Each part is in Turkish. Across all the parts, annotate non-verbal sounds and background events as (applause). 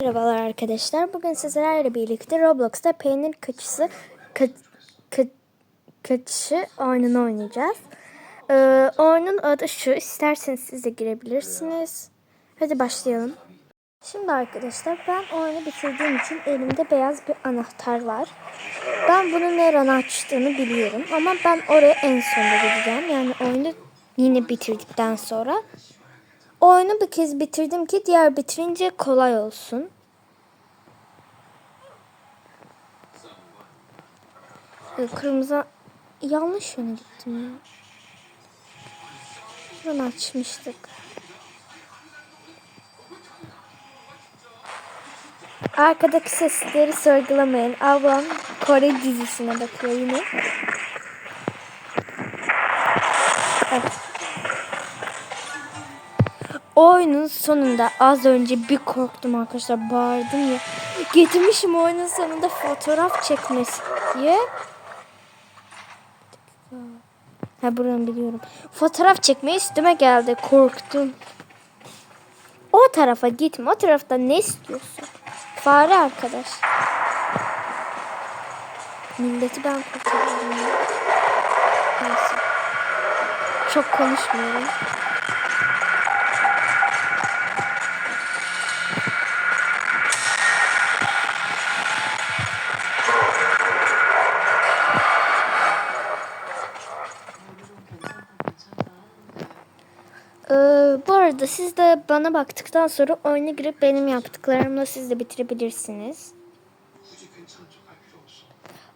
Merhabalar arkadaşlar. Bugün sizlerle birlikte Roblox'ta peynir kaçısı ka, ka, kaçışı oyununu oynayacağız. Ee, oyunun adı şu. İsterseniz siz de girebilirsiniz. Hadi başlayalım. Şimdi arkadaşlar ben oyunu bitirdiğim için elimde beyaz bir anahtar var. Ben bunun nereden açtığını biliyorum ama ben oraya en sonunda gideceğim. Yani oyunu yine bitirdikten sonra. Oyunu bir kez bitirdim ki diğer bitirince kolay olsun. Ee, Kırmızı yanlış yöne gittim ya. Buradan açmıştık. Arkadaki sesleri sorgulamayın. Ablam Kore dizisine bakıyor yine. Evet. Oyunun sonunda az önce bir korktum arkadaşlar bağırdım ya. Getirmişim oyunun sonunda fotoğraf çekmesi diye. Ha buranı biliyorum. Fotoğraf çekmeye üstüme geldi. Korktum. O tarafa gitme. O tarafta ne istiyorsun? Fare arkadaş. Milleti ben kurtarıyorum. Neyse. Çok konuşmuyorum. Siz de bana baktıktan sonra oyuna girip benim yaptıklarımla siz de bitirebilirsiniz.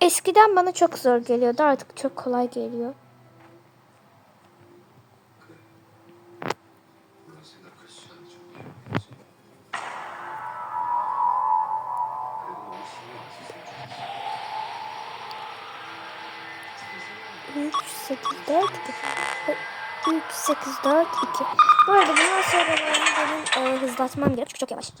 Eskiden bana çok zor geliyordu artık çok kolay geliyor. Üç, sekiz, dört, iki. 3, 8, 4, 2. Bu arada bundan sonra benim e, hızlatmam gerek çünkü çok yavaş.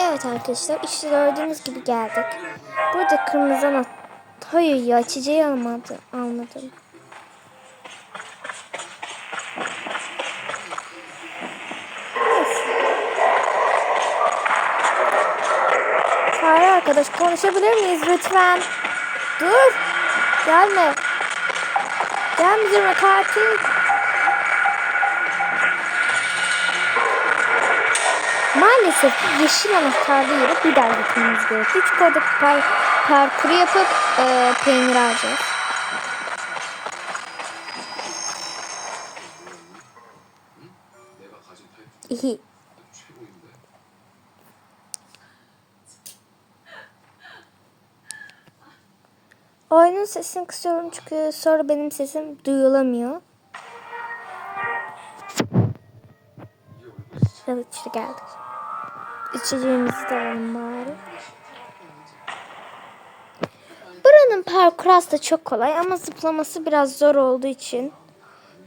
Evet arkadaşlar işte gördüğünüz gibi geldik. Burada kırmızı anahtar. Hayır ya çiçeği almadım. almadım. Arkadaş konuşabilir miyiz lütfen? Dur. Gelme. Gelme üzerime katil. Maalesef yeşil anahtarlı yere bir daha gitmemiz gerekiyor. Çünkü orada par parkuru yapıp e, peynir alacağız. İyi. Oyunun sesini kısıyorum çünkü sonra benim sesim duyulamıyor. Evet işte geldik. İçeceğimizi de alalım bari. Buranın parkuru aslında çok kolay ama zıplaması biraz zor olduğu için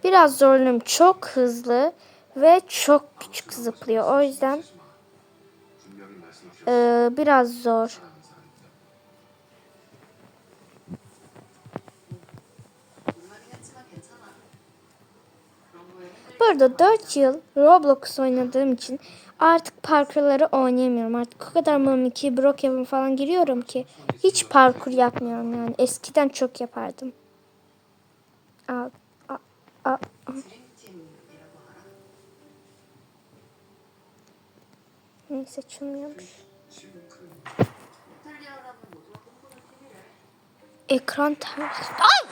biraz zorluyorum. Çok hızlı ve çok küçük zıplıyor. O yüzden eee, biraz zor. Burada 4 yıl Roblox oynadığım için artık parkurları oynayamıyorum. Artık o kadar Mami 2, Brookhaven falan giriyorum ki hiç parkur yapmıyorum yani. Eskiden çok yapardım. Al, al, al. Neyse açılmıyormuş. Ekran ters. Ay!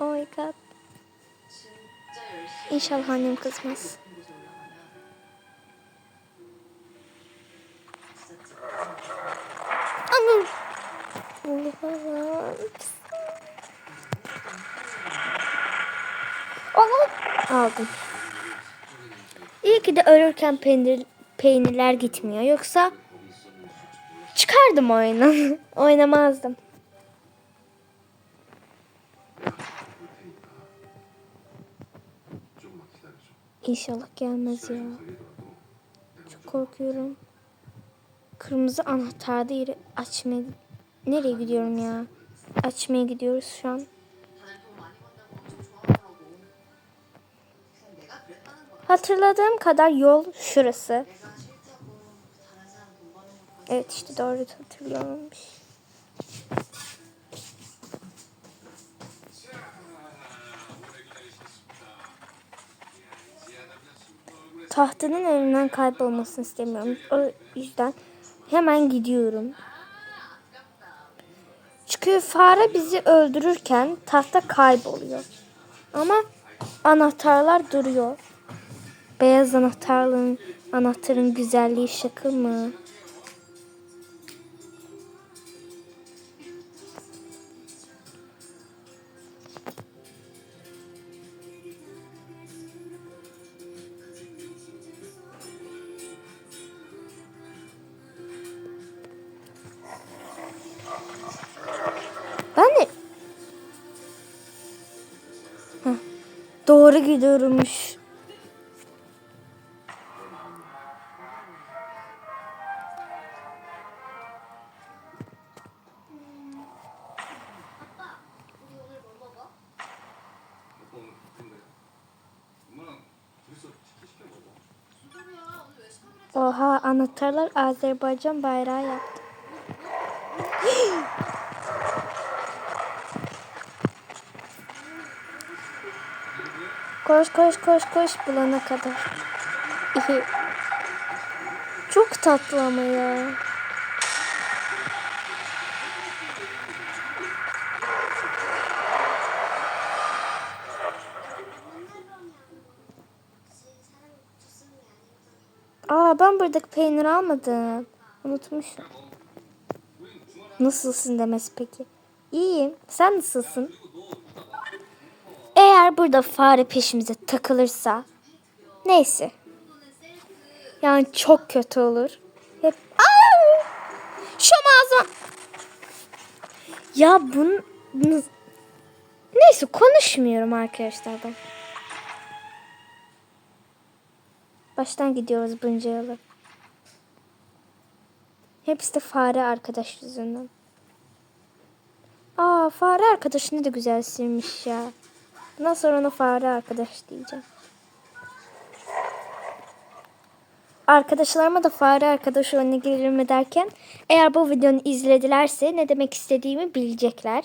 Oh my god. İnşallah annem kızmaz. Annem. Onu aldım. İyi ki de ölürken peynir, peynirler gitmiyor. Yoksa çıkardım oyunu. (laughs) Oynamazdım. İnşallah gelmez ya. Çok korkuyorum. Kırmızı anahtarda yeri açmaya... Nereye gidiyorum ya? Açmaya gidiyoruz şu an. Hatırladığım kadar yol şurası. Evet işte doğru hatırlıyormuş. Tahtının elinden kaybolmasını istemiyorum. O yüzden hemen gidiyorum. Çünkü fare bizi öldürürken tahta kayboluyor. Ama anahtarlar duruyor. Beyaz anahtarlığın anahtarın güzelliği şaka mı? doğru gidiyormuş. Oha anahtarlar Azerbaycan bayrağı yaptı. Koş koş koş koş bulana kadar. Çok tatlı ama ya. Aa ben buradaki peynir almadım. Unutmuşum. Nasılsın demesi peki? İyiyim. Sen nasılsın? Burada fare peşimize takılırsa neyse. Yani çok kötü olur. Hep Aa! Şu ağzıma. Ya bunu, bunu- Neyse konuşmuyorum arkadaşlar ben. Baştan gidiyoruz bunca yolu. Hepsi de fare arkadaş yüzünden. Aa fare arkadaş ne de güzel silmiş ya. Bundan sonra ona fare arkadaş diyeceğim. Arkadaşlarıma da fare arkadaş önüne gelirim derken eğer bu videonu izledilerse ne demek istediğimi bilecekler.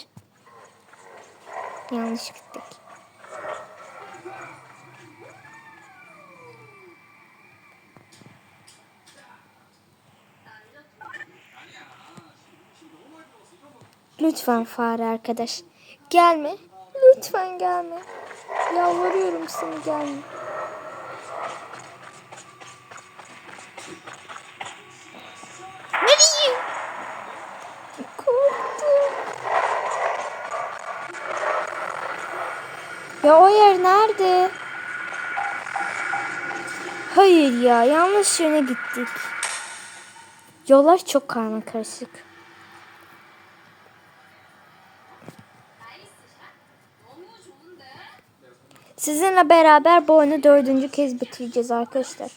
Yanlış gittik. Lütfen fare arkadaş. Gelme. Lütfen gelme. Yalvarıyorum seni gelme. Nereye? Korktum. Ya o yer nerede? Hayır ya yanlış yöne gittik. Yollar çok karma karışık. Sizinle beraber bu oyunu dördüncü kez bitireceğiz arkadaşlar.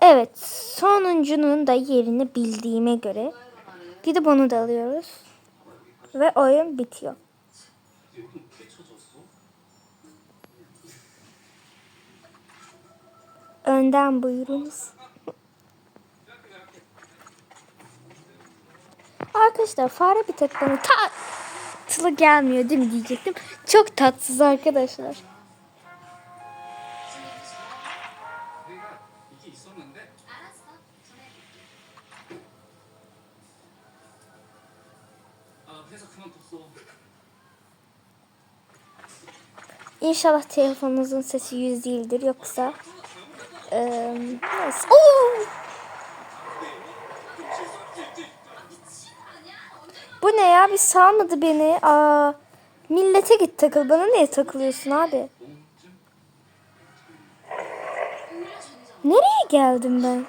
Evet, sonuncunun da yerini bildiğime göre gidip onu da alıyoruz. Ve oyun bitiyor. önden buyurunuz. Arkadaşlar fare bir tek bana tatlı gelmiyor değil mi diyecektim. Çok tatsız arkadaşlar. İnşallah telefonunuzun sesi yüz değildir yoksa eee, neyse. Bu ne ya bir salmadı beni. Aa, millete git takıl. Bana niye takılıyorsun abi? Nereye geldim ben?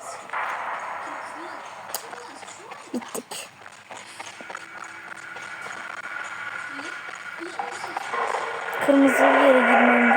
Bittik. Kırmızı yere girmem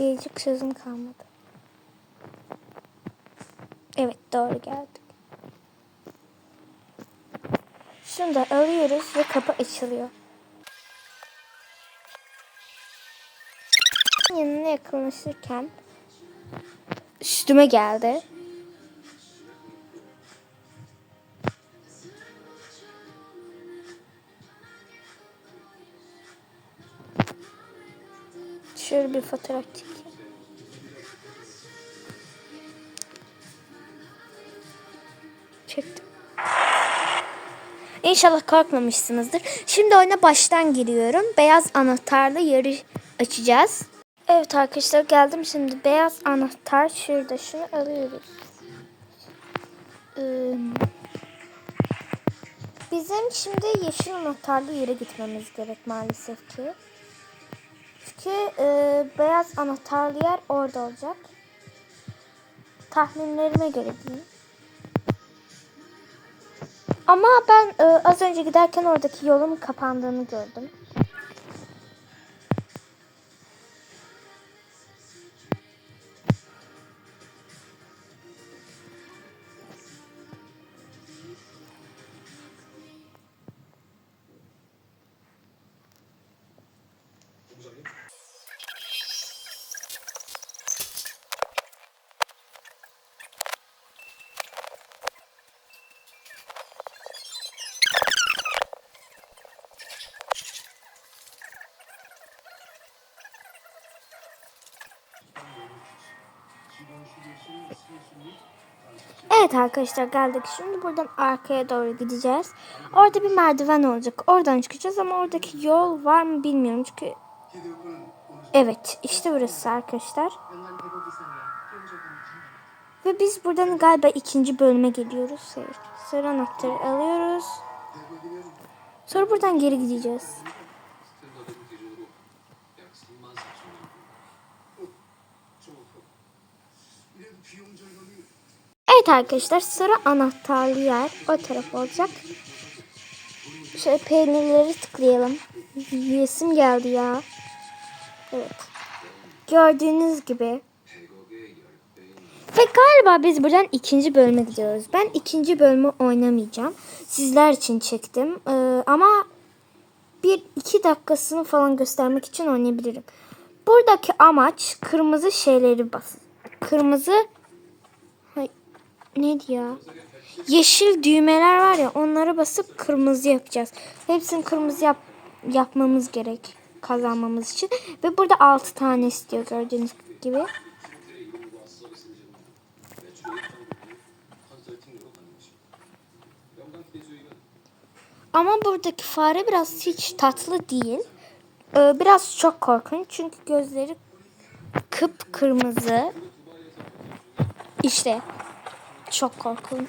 Diyecek sözüm kalmadı. Evet doğru geldik. Şunu da alıyoruz ve kapı açılıyor. Yanına yakınlaşırken üstüme geldi. Şöyle bir fotoğraf çekeyim. Çektim. İnşallah korkmamışsınızdır. Şimdi oyuna baştan giriyorum. Beyaz anahtarla yarı açacağız. Evet arkadaşlar geldim şimdi. Beyaz anahtar şurada. Şunu alıyoruz. Bizim şimdi yeşil anahtarlı yere gitmemiz gerek maalesef ki. Çünkü e, beyaz anahtarlı yer orada olacak. Tahminlerime göre diyeyim. Ama ben e, az önce giderken oradaki yolun kapandığını gördüm. Evet arkadaşlar geldik. Şimdi buradan arkaya doğru gideceğiz. Orada bir merdiven olacak. Oradan çıkacağız ama oradaki yol var mı bilmiyorum çünkü... Evet işte burası arkadaşlar. Ve biz buradan galiba ikinci bölüme geliyoruz. Hayır. Sarı anahtarı alıyoruz. Sonra buradan geri gideceğiz. Evet arkadaşlar sarı anahtarlı yer o taraf olacak. Şöyle peynirleri tıklayalım. Yesim geldi ya. Evet. Gördüğünüz gibi. Ve galiba biz buradan ikinci bölüme gidiyoruz. Ben ikinci bölümü oynamayacağım. Sizler için çektim. Ee, ama bir iki dakikasını falan göstermek için oynayabilirim. Buradaki amaç kırmızı şeyleri bas. Kırmızı ne diyor? Yeşil düğmeler var ya onlara basıp kırmızı yapacağız. Hepsini kırmızı yap, yapmamız gerek kazanmamız için. Ve burada 6 tane istiyor gördüğünüz gibi. Ama buradaki fare biraz hiç tatlı değil. Ee, biraz çok korkunç çünkü gözleri kıpkırmızı. İşte çok korkunç.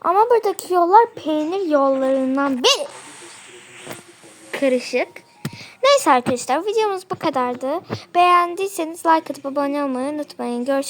Ama buradaki yollar peynir yollarından biri. Karışık. Neyse arkadaşlar videomuz bu kadardı. Beğendiyseniz like atıp abone olmayı unutmayın. Görüşürüz.